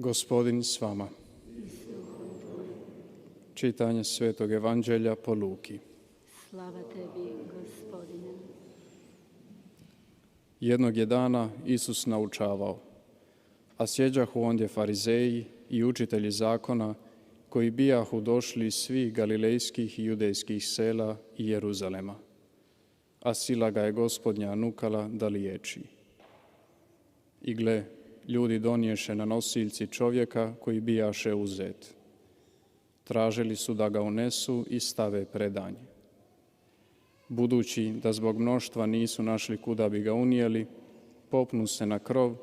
Gospodin s vama. Čitanje Svetog Evanđelja po Luki. Slava tebi, gospodine. Jednog je dana Isus naučavao, a sjeđahu ondje farizeji i učitelji zakona koji bijahu došli iz svih galilejskih i judejskih sela i Jeruzalema. A sila ga je gospodnja nukala da liječi. I gle, ljudi donješe na nosiljci čovjeka koji bijaše uzet. Tražili su da ga unesu i stave predanje. Budući da zbog mnoštva nisu našli kuda bi ga unijeli, popnu se na krov,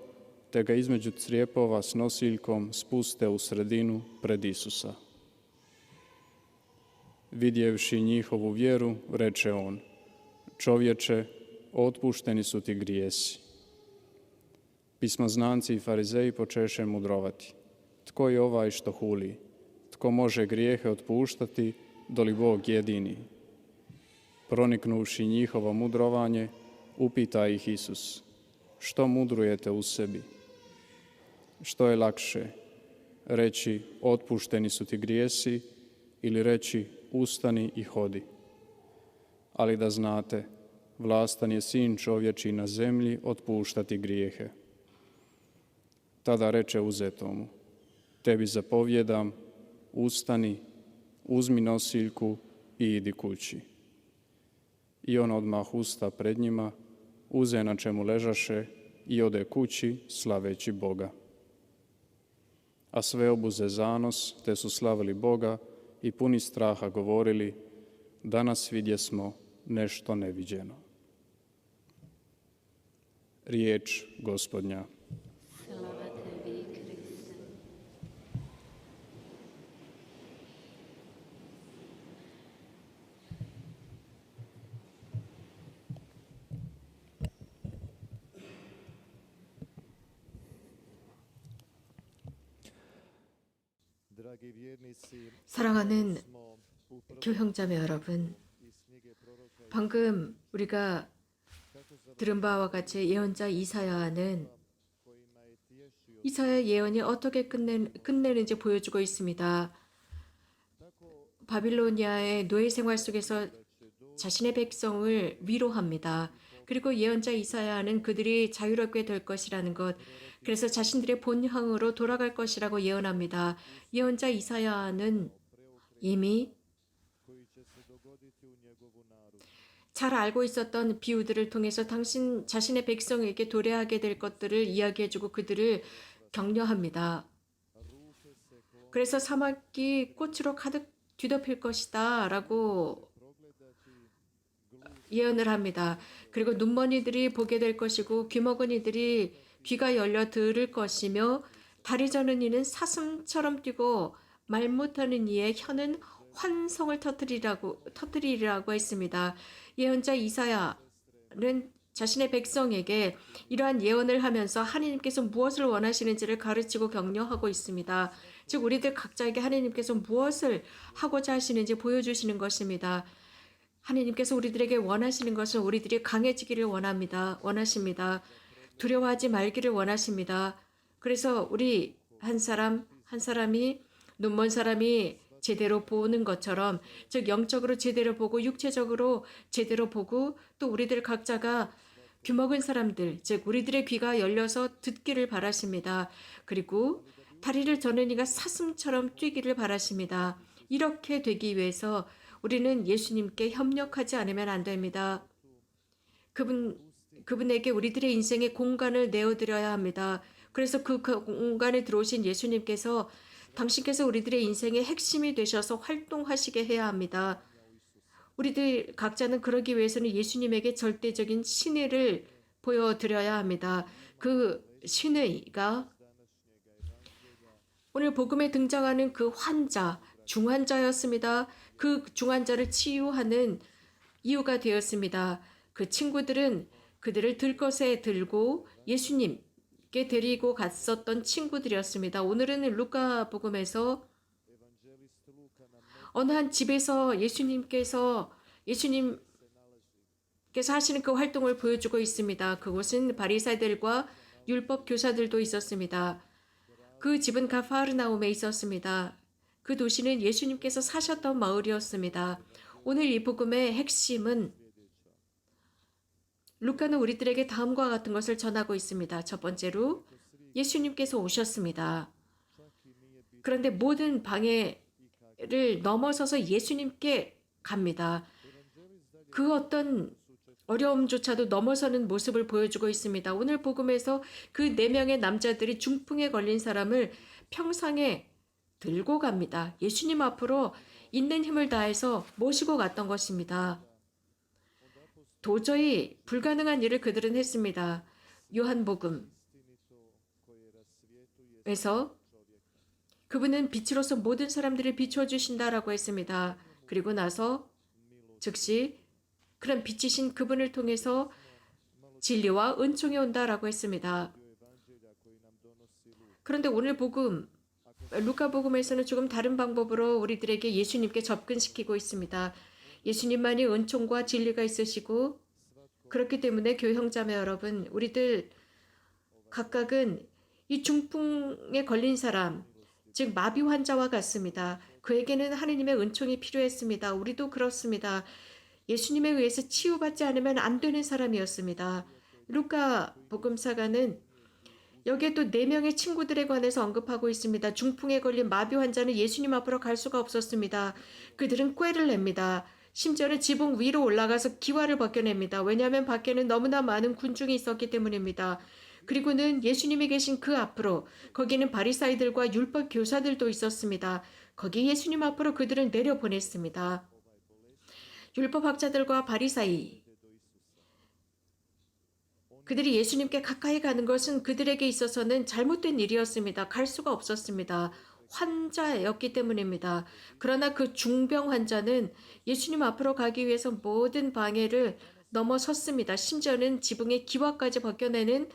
te ga između crijepova s nosiljkom spuste u sredinu pred Isusa. Vidjevši njihovu vjeru, reče on, čovječe, otpušteni su ti grijesi. Pismoznanci i farizeji počeše mudrovati. Tko je ovaj što huli? Tko može grijehe otpuštati, doli Bog jedini? Proniknuvši njihovo mudrovanje, upita ih Isus, što mudrujete u sebi? Što je lakše, reći otpušteni su ti grijesi ili reći ustani i hodi? Ali da znate, vlastan je sin čovječi na zemlji otpuštati grijehe. Tada reče uzetomu, tebi zapovjedam, ustani, uzmi nosiljku i idi kući. I on odmah usta pred njima, uze na čemu ležaše i ode kući slaveći Boga. A sve obuze zanos, te su slavili Boga i puni straha govorili, danas vidjesmo nešto neviđeno. Riječ gospodnja. 사랑하는 교형자매 여러분, 방금 우리가 들은 바와 같이 예언자 이사야는 kojima je tješio 이사야 예언이 어떻게 끝내, 끝내는지 보여주고 있습니다. 바빌로니아의 노예 생활 속에서 자신의 백성을 위로합니다. 그리고 예언자 이사야는 그들이 자유롭게 될 것이라는 것, 그래서 자신들의 본향으로 돌아갈 것이라고 예언합니다. 예언자 이사야는 이미. 잘 알고 있었던 비유들을 통해서 당신 자신의 백성에게 도래하게 될 것들을 이야기해주고 그들을 격려합니다. 그래서 사막이 꽃으로 가득 뒤덮일 것이다 라고 예언을 합니다. 그리고 눈머니들이 보게 될 것이고 귀먹은 이들이 귀가 열려 들을 것이며 다리 저는 이는 사슴처럼 뛰고 말 못하는 이의 혀는 환성을 터뜨리라고 터뜨리라고 했습니다. 예언자 이사야는 자신의 백성에게 이러한 예언을 하면서 하나님께서 무엇을 원하시는지를 가르치고 격려하고 있습니다. 즉 우리들 각자에게 하나님께서 무엇을 하고자 하시는지 보여주시는 것입니다. 하나님께서 우리들에게 원하시는 것은 우리들이 강해지기를 원합니다. 원하십니다. 두려워하지 말기를 원하십니다. 그래서 우리 한 사람 한 사람이 눈먼 사람이 제대로 보는 것처럼 즉 영적으로 제대로 보고 육체적으로 제대로 보고 또 우리들 각자가 귀먹은 사람들 즉 우리들의 귀가 열려서 듣기를 바라십니다. 그리고 다리를 저는 이가 사슴처럼 뛰기를 바라십니다. 이렇게 되기 위해서 우리는 예수님께 협력하지 않으면 안 됩니다. 그분 그분에게 우리들의 인생에 공간을 내어드려야 합니다. 그래서 그 공간에 들어오신 예수님께서 당신께서 우리들의 인생의 핵심이 되셔서 활동하시게 해야 합니다. 우리들 각자는 그러기 위해서는 예수님에게 절대적인 신의를 보여드려야 합니다. 그 신의가 오늘 복음에 등장하는 그 환자, 중환자였습니다. 그 중환자를 치유하는 이유가 되었습니다. 그 친구들은 그들을 들것에 들고 예수님께 데리고 갔었던 친구들이었습니다. 오늘은 루카 복음에서 어느 한 집에서 예수님께서 예수님께서 하시는 그 활동을 보여주고 있습니다. 그곳은 바리사들과 율법 교사들도 있었습니다. 그 집은 가파르나움에 있었습니다. 그 도시는 예수님께서 사셨던 마을이었습니다. 오늘 이 복음의 핵심은 루카는 우리들에게 다음과 같은 것을 전하고 있습니다. 첫 번째로 예수님께서 오셨습니다. 그런데 모든 방해를 넘어서서 예수님께 갑니다. 그 어떤 어려움조차도 넘어서는 모습을 보여주고 있습니다. 오늘 복음에서 그 네 명의 남자들이 중풍에 걸린 사람을 평상에 들고 갑니다. 예수님 앞으로 있는 힘을 다해서 모시고 갔던 것입니다. 도저히 불가능한 일을 그들은 했습니다. 요한복음에서 그분은 빛으로서 모든 사람들을 비춰 주신다라고 했습니다. 그리고 나서 즉시 그런 빛이신 그분을 통해서 진리와 은총이 온다라고 했습니다. 그런데 오늘 복음 루카 복음에서는 조금 다른 방법으로 우리들에게 예수님께 접근시키고 있습니다. 예수님만이 은총과 진리가 있으시고 그렇기 때문에 교형자매 여러분, 우리들 각각은 이 중풍에 걸린 사람, 즉 마비 환자와 같습니다. 그에게는 하느님의 은총이 필요했습니다. 우리도 그렇습니다. 예수님에 의해서 치유받지 않으면 안 되는 사람이었습니다. 루카 복음사가는 여기에 또 네 명의 친구들에 관해서 언급하고 있습니다. 중풍에 걸린 마비 환자는 예수님 앞으로 갈 수가 없었습니다. 그들은 꾀를 냅니다. 심지어는 지붕 위로 올라가서 기와를 벗겨냅니다. 왜냐하면 밖에는 너무나 많은 군중이 있었기 때문입니다. 그리고는 예수님이 계신 그 앞으로 거기는 바리사이들과 율법 교사들도 있었습니다. 거기 예수님 앞으로 그들을 내려보냈습니다. 율법 학자들과 바리사이 그들이 예수님께 가까이 가는 것은 그들에게 있어서는 잘못된 일이었습니다. 갈 수가 없었습니다. 환자였기 때문입니다. 그러나 그 중병 환자는 예수님 앞으로 가기 위해서 모든 방해를 넘어섰습니다. 심지어는 지붕의 기와까지 벗겨내는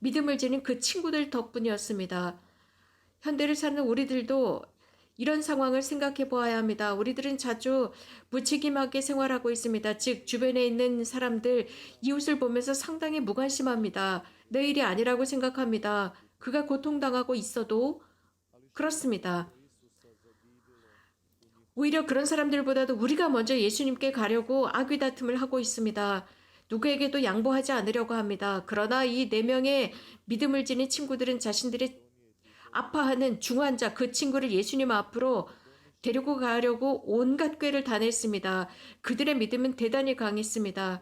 믿음을 지닌 그 친구들 덕분이었습니다. 현대를 사는 우리들도 이런 상황을 생각해 보아야 합니다. 우리들은 자주 무책임하게 생활하고 있습니다. 즉, 주변에 있는 사람들, 이웃을 보면서 상당히 무관심합니다. 내 일이 아니라고 생각합니다. 그가 고통당하고 있어도 그렇습니다. 오히려 그런 사람들보다도 우리가 먼저 예수님께 가려고 악의 다툼을 하고 있습니다. 누구에게도 양보하지 않으려고 합니다. 그러나 이 네 명의 믿음을 지닌 친구들은 자신들의 아파하는 중환자 그 친구를 예수님 앞으로 데리고 가려고 온갖 꾀를 다 냈습니다. 그들의 믿음은 대단히 강했습니다.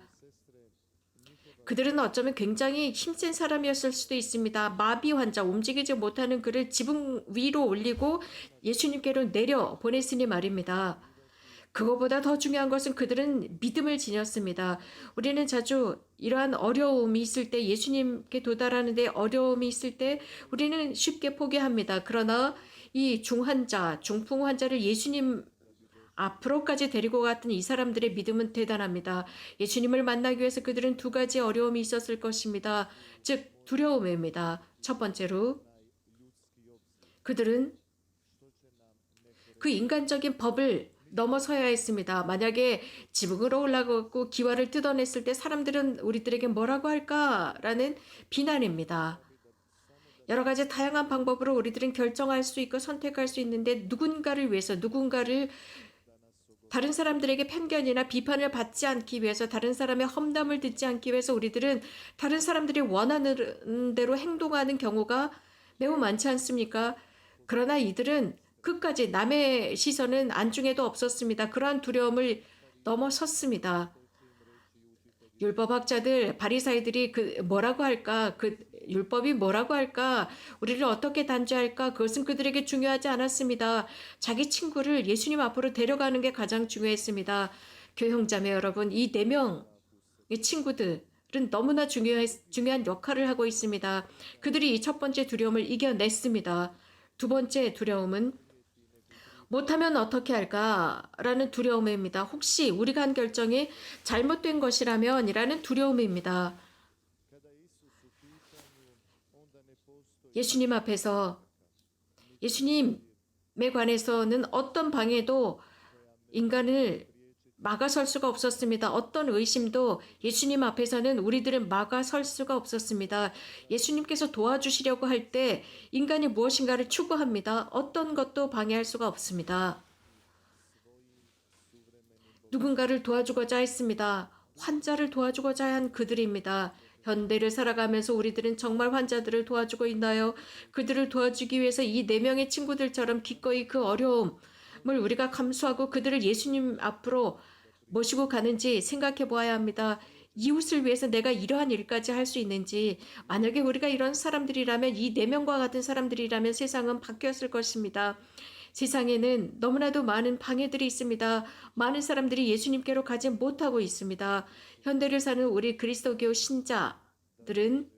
그들은 어쩌면 굉장히 힘센 사람이었을 수도 있습니다. 마비 환자, 움직이지 못하는 그를 지붕 위로 올리고 예수님께로 내려 보냈으니 말입니다. 그거보다 더 중요한 것은 그들은 믿음을 지녔습니다. 우리는 자주 이러한 어려움이 있을 때 예수님께 도달하는데 어려움이 있을 때 우리는 쉽게 포기합니다. 그러나 이 중환자, 중풍 환자를 예수님 앞으로까지 데리고 갔던 이 사람들의 믿음은 대단합니다. 예수님을 만나기 위해서 그들은 두 가지 어려움이 있었을 것입니다. 즉, 두려움입니다. 첫 번째로, 그들은 그 인간적인 법을 넘어서야 했습니다. 만약에 지붕으로 올라가고 기와를 뜯어냈을 때 사람들은 우리들에게 뭐라고 할까라는 비난입니다. 여러 가지 다양한 방법으로 우리들은 결정할 수 있고 선택할 수 있는데 누군가를 위해서 누군가를 다른 사람들에게 편견이나 비판을 받지 않기 위해서 다른 사람의 험담을 듣지 않기 위해서 우리들은 다른 사람들이 원하는 대로 행동하는 경우가 매우 많지 않습니까? 그러나 이들은 끝까지 남의 시선은 안중에도 없었습니다. 그러한 두려움을 넘어섰습니다. 율법학자들, 바리사이들이 그 뭐라고 할까? 그 율법이 뭐라고 할까? 우리를 어떻게 단죄할까? 그것은 그들에게 중요하지 않았습니다. 자기 친구를 예수님 앞으로 데려가는 게 가장 중요했습니다. 교형자매 여러분, 이 네 명의 친구들 은 너무나 중요해, 중요한 역할을 하고 있습니다. 그들이 이 첫 번째 두려움을 이겨냈습니다. 두 번째 두려움은 못하면 어떻게 할까라는 두려움입니다. 혹시 우리가 한 결정이 잘못된 것이라면이라는 두려움입니다. 예수님 앞에서 예수님에 관해서는 어떤 방해도 인간을 막아설 수가 없었습니다. 어떤 의심도 예수님 앞에서는 우리들은 막아설 수가 없었습니다. 예수님께서 도와주시려고 할 때 인간이 무엇인가를 추구합니다. 어떤 것도 방해할 수가 없습니다. 누군가를 도와주고자 했습니다. 환자를 도와주고자 한 그들입니다. 현대를 살아가면서 우리들은 정말 환자들을 도와주고 있나요? 그들을 도와주기 위해서 이 네 명의 친구들처럼 기꺼이 그 어려움을 우리가 감수하고 그들을 예수님 앞으로 모시고 가는지 생각해 보아야 합니다. 이웃을 위해서 내가 이러한 일까지 할 수 있는지 만약에 우리가 이런 사람들이라면 이 네 명과 같은 사람들이라면 세상은 바뀌었을 것입니다. 세상에는 너무나도 많은 방해들이 있습니다. 많은 사람들이 예수님께로 가지 못하고 있습니다. 현대를 사는 우리 그리스도교 신자들은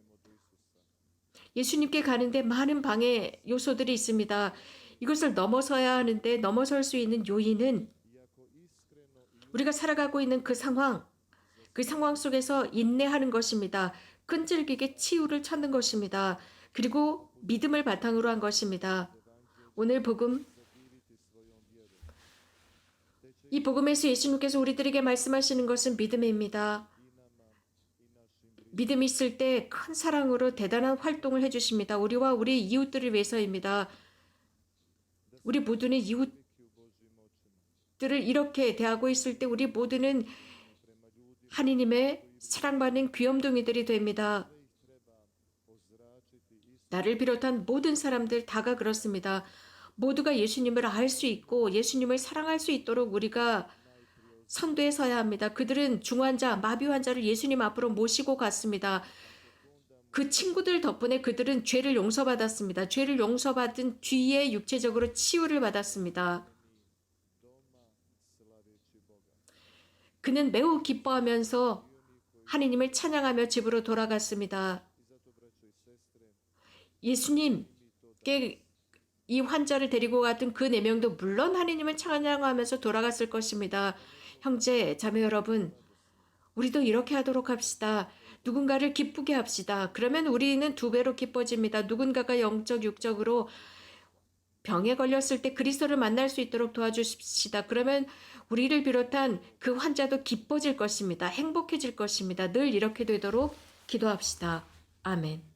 예수님께 가는데 많은 방해 요소들이 있습니다. 이것을 넘어서야 하는데 넘어설 수 있는 요인은 우리가 살아가고 있는 그 상황, 그 상황 속에서 인내하는 것입니다. 끈질기게 치유를 찾는 것입니다. 그리고 믿음을 바탕으로 한 것입니다. 오늘 복음 이 복음에서 예수님께서 우리들에게 말씀하시는 것은 믿음입니다. 믿음이 있을 때 큰 사랑으로 대단한 활동을 해주십니다. 우리와 우리 이웃들을 위해서입니다. 우리 모두는 이웃 들을 이렇게 대하고 있을 때 우리 모두는 하느님의 사랑받는 귀염둥이들이 됩니다. 나를 비롯한 모든 사람들 다가 그렇습니다. 모두가 예수님을 알 수 있고 예수님을 사랑할 수 있도록 우리가 선두에 서야 합니다. 그들은 중환자, 마비 환자를 예수님 앞으로 모시고 갔습니다. 그 친구들 덕분에 그들은 죄를 용서받았습니다. 죄를 용서받은 뒤에 육체적으로 치유를 받았습니다. 그는 매우 기뻐하면서 하느님을 찬양하며 집으로 돌아갔습니다. 예수님께 이 환자를 데리고 갔던 그 네 명도 물론 하느님을 찬양하면서 돌아갔을 것입니다. 형제, 자매 여러분, 우리도 이렇게 하도록 합시다. 누군가를 기쁘게 합시다. 그러면 우리는 두 배로 기뻐집니다. 누군가가 영적, 육적으로 병에 걸렸을 때 그리스도를 만날 수 있도록 도와주십시다. 그러면 우리를 비롯한 그 환자도 기뻐질 것입니다. 행복해질 것입니다. 늘 이렇게 되도록 기도합시다. 아멘.